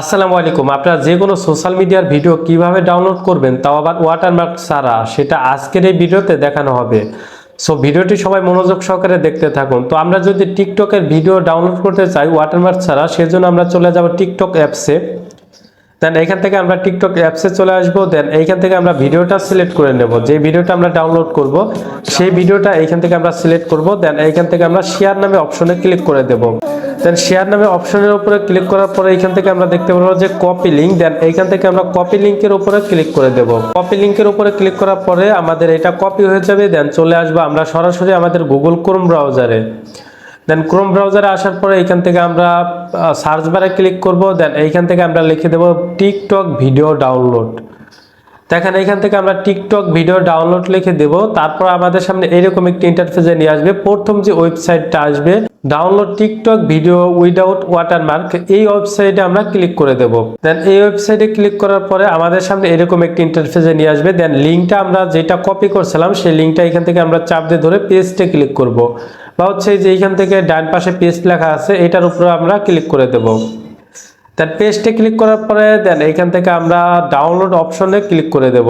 আসসালামু আলাইকুম। আপনারা যে কোনো সোশ্যাল মিডিয়ার ভিডিও কীভাবে ডাউনলোড করবেন, তাও আবার ওয়াটারমার্ক ছাড়া, সেটা আজকের এই ভিডিওতে দেখানো হবে। সো ভিডিওটি সবাই মনোযোগ সহকারে দেখতে থাকুন। তো আমরা যদি টিকটকের ভিডিও ডাউনলোড করতে চাই ওয়াটারমার্ক ছাড়া, সেজন্য আমরা চলে যাব টিকটক অ্যাপসে। দেন এখান থেকে আমরা টিকটক অ্যাপসে চলে আসব। দেন এইখান থেকে আমরা ভিডিওটা সিলেক্ট করে নেব। যে ভিডিওটা আমরা ডাউনলোড করব, সেই ভিডিওটা এইখান থেকে আমরা সিলেক্ট করব। দেন এইখান থেকে আমরা শেয়ার নামে অপশনে ক্লিক করে দেব। দেন শেয়ার নামে অপশনের উপরে ক্লিক করার পরে এইখান থেকে আমরা দেখতে পারব যে কপি লিঙ্ক দেন এইখান থেকে আমরা কপি লিঙ্কের উপরে ক্লিক করে দেব। কপি লিঙ্কের উপরে ক্লিক করার পরে আমাদের এটা কপি হয়ে যাবে দেন চলে আসব আমরা সরাসরি আমাদের গুগল ক্রোম ব্রাউজারে দেন ক্রোম ব্রাউজারে আসার পরে এইখান থেকে আমরা সার্চ বারে ক্লিক করব দেন এইখান থেকে আমরা লিখে দেব টিকটক ভিডিও ডাউনলোড দেখেন এইখান থেকে আমরা টিকটক ভিডিও ডাউনলোড লিখে দেব। তারপর আমাদের সামনে এরকম একটি ইন্টারফেসে নিয়ে আসবে। প্রথম যে ওয়েবসাইটটা আসবে download TikTok video without watermark এই ওয়েবসাইটে আমরা ক্লিক করে দেব। দেন এই ওয়েবসাইটে ক্লিক করার পরে আমাদের সামনে এরকম একটি ইন্টারফেসে নিয়ে আসবে। দেন লিঙ্কটা আমরা যেটা কপি করছিলাম, সেই লিঙ্কটা এখান থেকে আমরা চাপ দিয়ে ধরে পেজটে ক্লিক করব। বা হচ্ছে যে এইখান থেকে ডান পাশে পেস্ট লেখা আছে, এটার উপরে আমরা ক্লিক করে দেব। দেন পেজটে ক্লিক করার পরে দেন এখান থেকে আমরা ডাউনলোড অপশনে ক্লিক করে দেব।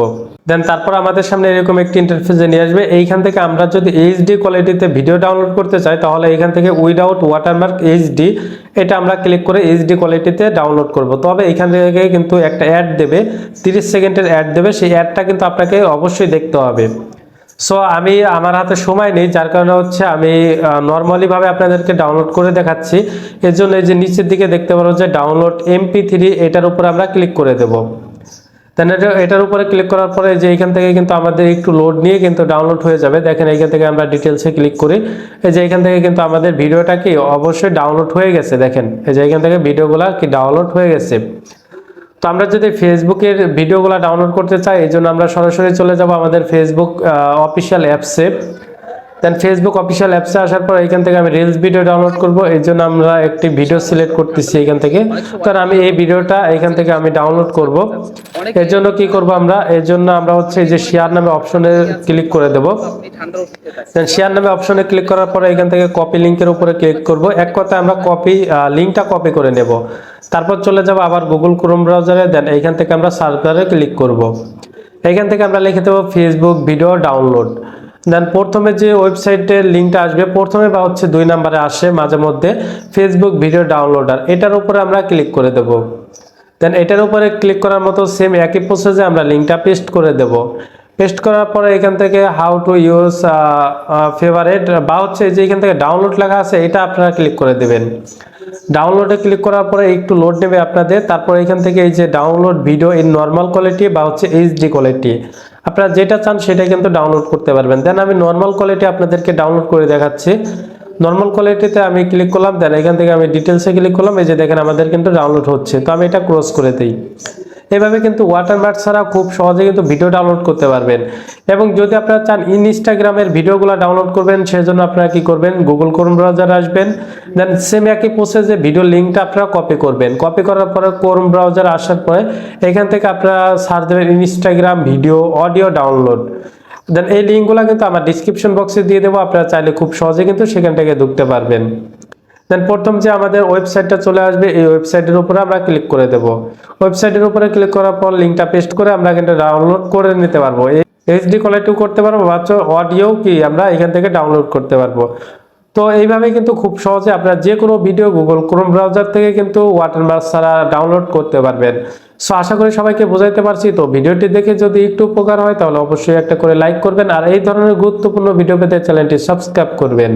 দেন তারপর আমাদের সামনে এরকম একটি ইন্টারফেসে নিয়ে আসবে। এইখান থেকে আমরা যদি এইচডি কোয়ালিটিতে ভিডিও ডাউনলোড করতে চাই, তাহলে এইখান থেকে উইদাউট ওয়াটারমার্ক এইচডি এটা আমরা ক্লিক করে এইচডি কোয়ালিটিতে ডাউনলোড করব। তবে এখান থেকে কিন্তু একটা অ্যাড দেবে 30 সেকেন্ডের অ্যাড দেবে। সেই অ্যাডটা কিন্তু আপনাকে অবশ্যই দেখতে হবে। সো আমি আমার হাতে সময় নেই, যার কারণে হচ্ছে আমি নর্মালি ভাবে আপনাদেরকে ডাউনলোড করে দেখাচ্ছি। এর জন্য এই যে নিচের দিকে দেখতে পারো যে ডাউনলোড এমপি থ্রি এটার উপর আমরা ক্লিক করে দেব। দেন এটা, এটার উপরে ক্লিক করার পরে যে এখান থেকে কিন্তু আমাদের একটু লোড নিয়ে কিন্তু ডাউনলোড হয়ে যাবে। দেখেন এইখান থেকে আমরা ডিটেলসে ক্লিক করি। এই যে এখান থেকে কিন্তু আমাদের ভিডিওটা কি? অবশ্যই ডাউনলোড হয়ে গেছে, দেখেন। এই যে এখান থেকে ভিডিওগুলো কি ডাউনলোড হয়ে গেছে? আমরা যদি ফেসবুকের ভিডিওগুলো ডাউনলোড করতে চাই, এই জন্য আমরা সরাসরি চলে যাব আমাদের ফেসবুক অফিসিয়াল অ্যাপসে দেন ফেসবুক অফিসিয়াল অ্যাপসে আসার পর এখান থেকে আমি রিলস ভিডিও ডাউনলোড করব, এই জন্য আমরা একটি ভিডিও সিলেক্ট করতেছি এখান থেকে। কারণ আমি এই ভিডিওটা এখান থেকে আমি ডাউনলোড করব। এর জন্য কি করব আমরা? এর জন্য আমরা হচ্ছে এই যে শেয়ার নামে অপশনে ক্লিক করে দেব। দেন শেয়ার নামে অপশনে ক্লিক করার পরে এখান থেকে কপি লিংকের উপরে ক্লিক করব। এক কথায় আমরা কপি লিংকটা কপি করে নেব। তারপর চলে যাব আবার গুগল ক্রোম ব্রাউজারে দেন এইখান থেকে আমরা সার্চ বারে ক্লিক করব। এইখান থেকে আমরা লিখে দেবো ফেসবুক ভিডিও ডাউনলোড দেন প্রথমে যে ওয়েবসাইটের লিঙ্কটা আসবে, প্রথমে বা হচ্ছে দুই নাম্বারে আসে মাঝে মধ্যে ফেসবুক ভিডিও ডাউনলোডার এটার উপরে আমরা ক্লিক করে দেব। দেন এটার উপরে ক্লিক করার মতো সেম একই প্রসেসে আমরা লিঙ্কটা পেস্ট করে দেব। পেস্ট করার পরে এখান থেকে হাউ টু ইউজ ফেভারেট বা হচ্ছে যে এখান থেকে ডাউনলোড লেখা আছে, এটা আপনারা ক্লিক করে দেবেন। ডাউনলোডে ক্লিক করার পরে একটু লোড নেবে আপনাদের। তারপর এখান থেকে এই যে download video in normal quality বা হচ্ছে এইচডি কোয়ালিটি আপনারা যেটা চান সেটা কিন্তু ডাউনলোড করতে পারবেন। দেন আমি নর্মাল কোয়ালিটি আপনাদেরকে ডাউনলোড করে দেখাচ্ছি। নর্মাল কোয়ালিটিতে আমি ক্লিক করলাম দেন এখান থেকে আমি ডিটেলসে ক্লিক করলাম। এই যে দেখেন আমাদের কিন্তু ডাউনলোড হচ্ছে। তো আমি এটা ক্লোজ করে দিই। এভাবে কিন্তু ওয়াটারমার্ক ছাড়া খুব সহজে কিন্তু ভিডিও ডাউনলোড করতে পারবেন। এবং যদি আপনারা চান ইনস্টাগ্রামের ভিডিওগুলো ডাউনলোড করবেন, সেজন্য আপনারা কি করবেন? গুগল ক্রোম ব্রাউজার আসবেন। দেন সেম একই প্রসেসে ভিডিও লিঙ্কটা আপনারা কপি করবেন। কপি করার পরে ক্রোম ব্রাউজার আসার পরে এখান থেকে আপনারা সার্চ দেবেন ইনস্টাগ্রাম ভিডিও অডিও ডাউনলোড দেন এই লিঙ্কগুলো কিন্তু আমার ডিসক্রিপশন বক্সে দিয়ে দেবো। আপনারা চাইলে খুব সহজে কিন্তু সেখান থেকে ঢুকতে পারবেন। দেন প্রথম যে আমাদের ওয়েবসাইটটা চলে আসবে, এই ওয়েবসাইটের উপরে আমরা ক্লিক করে দেব। ওয়েবসাইটের উপরে ক্লিক করার পর লিঙ্কটা পেস্ট করে আমরা কিন্তু ডাউনলোড করে নিতে পারব। এইচডি কোয়ালিটিও করতে পারব বা অডিও কি আমরা এখান থেকে ডাউনলোড করতে পারব। তো এইভাবে কিন্তু খুব সহজে আপনারা যে কোনো ভিডিও গুগল ক্রোম ব্রাউজার থেকে কিন্তু ওয়াটারমার্ক ছাড়া ডাউনলোড করতে পারবেন। সো আশা করি সবাইকে বোঝাইতে পারছি। তো ভিডিওটি দেখে যদি একটু উপকার হয়, তাহলে অবশ্যই একটা করে লাইক করবেন। আর এই ধরনের গুরুত্বপূর্ণ ভিডিও পেতে চ্যানেলটি সাবস্ক্রাইব করবেন।